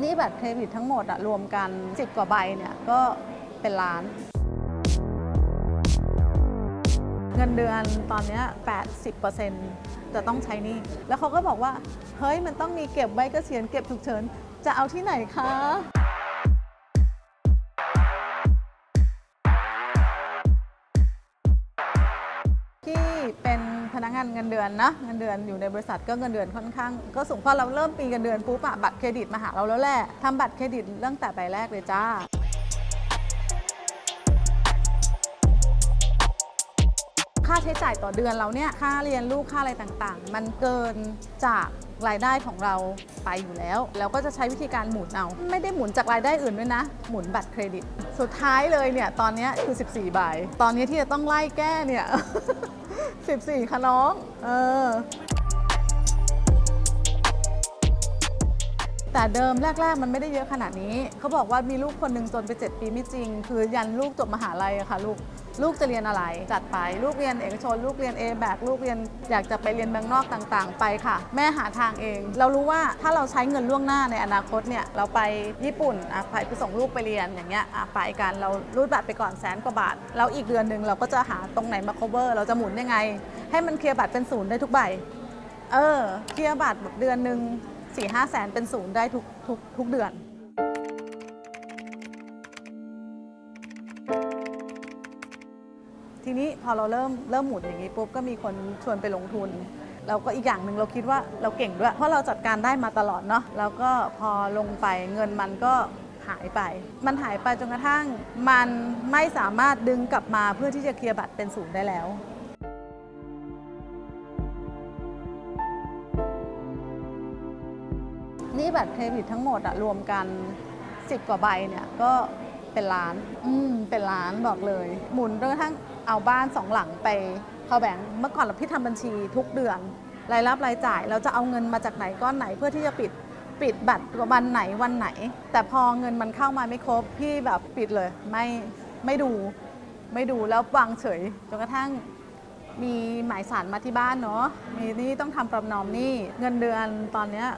นี่บัตรเครดิตทั้งหมดอะรวมกัน 10 กว่าใบเนี่ยก็เป็นล้าน เงินเดือนตอนเนี้ย80%จะต้องใช้หนี่ แล้วเขาก็บอกว่า เฮ้ยมันต้องมีเก็บใบเกษียณเก็บฉุกเฉิน จะเอาที่ไหนคะ งานเงินเดือนนะเงินเดือนอยู่ในบริษัทก็เงินเดือนค่อนข้าง ก็สูงพอเราเริ่มปีเงินเดือนปุ๊บอะบัตรเครดิตมาหาเราแล้วแหละทำบัตรเครดิตเรื่องแต่ใบแรกเลยจ้าค่าใช้จ่ายต่อเดือนเราเนี่ยค่าเรียนลูกค่าอะไรต่างๆ มันเกินจากรายได้ของเราไปอยู่แล้ว เราก็จะใช้วิธีการหมุนเอา ไม่ได้หมุนจากรายได้อื่นด้วยนะ หมุนบัตรเครดิต สุดท้ายเลยเนี่ยตอนนี้คือ 14 ใบ ตอนนี้ที่จะต้องไล่แก้เนี่ย 14 ค่ะน้อง เออแต่เดิมแรก ๆ มันไม่ได้เยอะขนาดนี้ เขาบอกว่ามีลูกคนหนึ่งจนไป 7 ปีไม่จริง คือยันลูกจบมหาลัยอะค่ะลูก ลูกจะเรียนอะไร จัดไปลูกเรียนเอกชน ลูกเรียน A แบกลูกเรียนอยากจะไปเรียนเมืองนอกต่างๆ ไปค่ะ แม่หาทางเอง เรารู้ว่าถ้าเราใช้เงินล่วงหน้าในอนาคตเนี่ยเราไปญี่ปุ่นอะไปไปส่งลูกไปเรียนอย่างเงี้ยอะไปกันเรารูดบัตรไปก่อนแสนกว่าบาทแล้วอีกเดือนหนึ่งเราก็จะหาตรงไหนมา cover เราจะหมุนยังไง ให้มันเคลียร์บัตรเป็นศูนย์ได้ทุกใบเออเคลียร์บัตรแบบเดือนหนึ่งสี่ห้าแสนเป็นศูนย์ได้ทุกทุกทุกเดือน ทีนี้พอเราเริ่มเริ่มหมุนอย่างนี้ปุ๊บก็มีคนชวนไปลงทุนเราก็อีกอย่างหนึ่งเราคิดว่าเราเก่งด้วย เพราะเราจัดการได้มาตลอดเนาะแล้วก็พอลงไปเงินมันก็หายไป มันหายไปจนกระทั่ง มันไม่สามารถดึงกลับมาเพื่อที่จะเคลียร์บัตรเป็นศูนย์ได้แล้วนี่บัตรเครดิตทั้งหมดอะรวมกัน 10 กว่าใบเนี่ยก็เป็นล้าน อืมเป็นล้านบอกเลย หมุนจนกระทั่ง เอาบ้านสองหลังไปเข้าแบงค์เมื่อก่อนเราพี่ทำบัญชีทุกเดือน รายรับรายจ่ายเราจะเอาเงินมาจากไหนก้อนไหนเพื่อที่จะปิดปิดบัตรวันไหนวันไหน แต่พอเงินมันเข้ามาไม่ครบพี่แบบปิดเลยไม่ไม่ดูไม่ดูแล้ววางเฉยจนกระทั่งมีหมายสารมาที่บ้านเนาะมีนี่ต้องทำประนอมนี้เงินเดือนตอนเนี้ย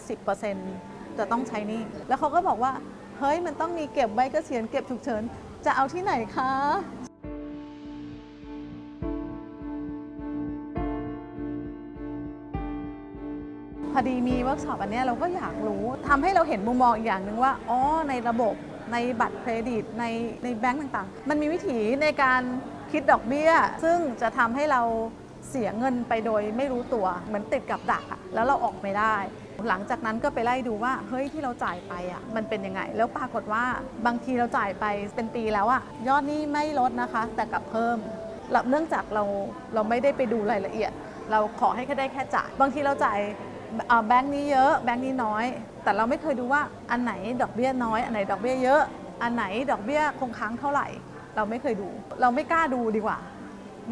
80%จะต้องใช้นี้แล้วเขาก็บอกว่า เฮ้ยมันต้องมีเก็บไว้เกษียณเก็บฉุกเฉิน จะเอาที่ไหนคะ พอดีมีเวิร์กช็อปอันนี้เราก็อยากรู้ทำให้เราเห็นมุมมองอีกอย่างหนึ่งว่าอ๋อในระบบในบัตรเครดิตในในแบงก์ต่างๆ มันมีวิธีในการคิดดอกเบี้ย ซึ่งจะทำให้เราเสียเงินไปโดยไม่รู้ตัวเหมือนติดกับดักอะแล้วเราออกไม่ได้ หลังจากนั้นก็ไปไล่ดูว่าเฮ้ยที่เราจ่ายไปอะมันเป็นยังไง แล้วปรากฏว่าบางทีเราจ่ายไปเป็นปีแล้วอะยอดนี้ไม่ลดนะคะ แต่กลับเพิ่มแล้วเนื่องจากเราเราไม่ได้ไปดูรายละเอียด เราขอให้แค่ได้แค่จ่ายบางทีเราจ่าย อ่าแบงค์นี้เยอะแบงค์นี้น้อย แต่เราไม่เคยดูว่าอันไหนดอกเบี้ยน้อย อันไหนดอกเบี้ยเยอะ อันไหนดอกเบี้ยคงค้างเท่าไหร่ เราไม่เคยดู เราไม่กล้าดูดีกว่า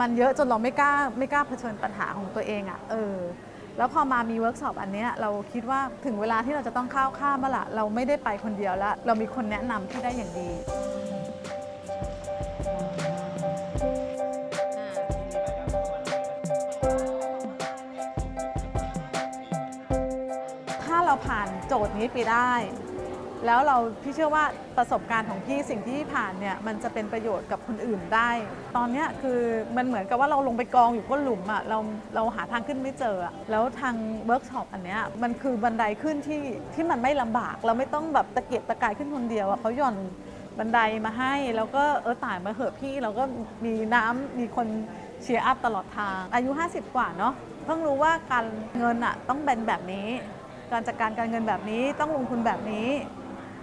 มันเยอะจนเราไม่กล้าไม่กล้าเผชิญปัญหาของตัวเองอะ่ะเออแล้วพอมามีเวิร์กช็อปอันเนี้ยเราคิดว่าถึงเวลาที่เราจะต้องข้าวข้ามมาละเราไม่ได้ไปคนเดียวแล้ว เรามีคนแนะนำที่ได้อย่างดี ผ่านโจทย์นี้ไปได้ แล้วเราพี่เชื่อว่าประสบการณ์ของพี่สิ่งที่พี่ผ่านเนี่ยมันจะเป็นประโยชน์กับคนอื่นได้ ตอนเนี้ยคือมันเหมือนกับว่าเราลงไปกองอยู่ก้นหลุมอะเราเราหาทางขึ้นไม่เจอ แล้วทางเวิร์กช็อปอันเนี้ยมันคือบันไดขึ้นที่ที่มันไม่ลำบาก เราไม่ต้องแบบตะเกียกตะกายขึ้นคนเดียวอะเขาหย่อนบันไดมาให้แล้วก็เออตายมาเหอะพี่เราก็มีน้ำมีคนเชียร์อัพตลอดทาง อายุ 50 กว่าเนาะเพิ่งรู้ว่าการเงินอะต้องเป็นแบบนี้ การจัดการการเงินแบบนี้ต้องลงทุนแบบนี้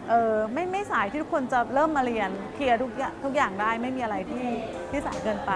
เออไม่ไม่สายที่ทุกคนจะเริ่มมาเรียนเคลียร์ทุกอย่างทุกอย่างได้ไม่มีอะไรที่ที่สายเกินไป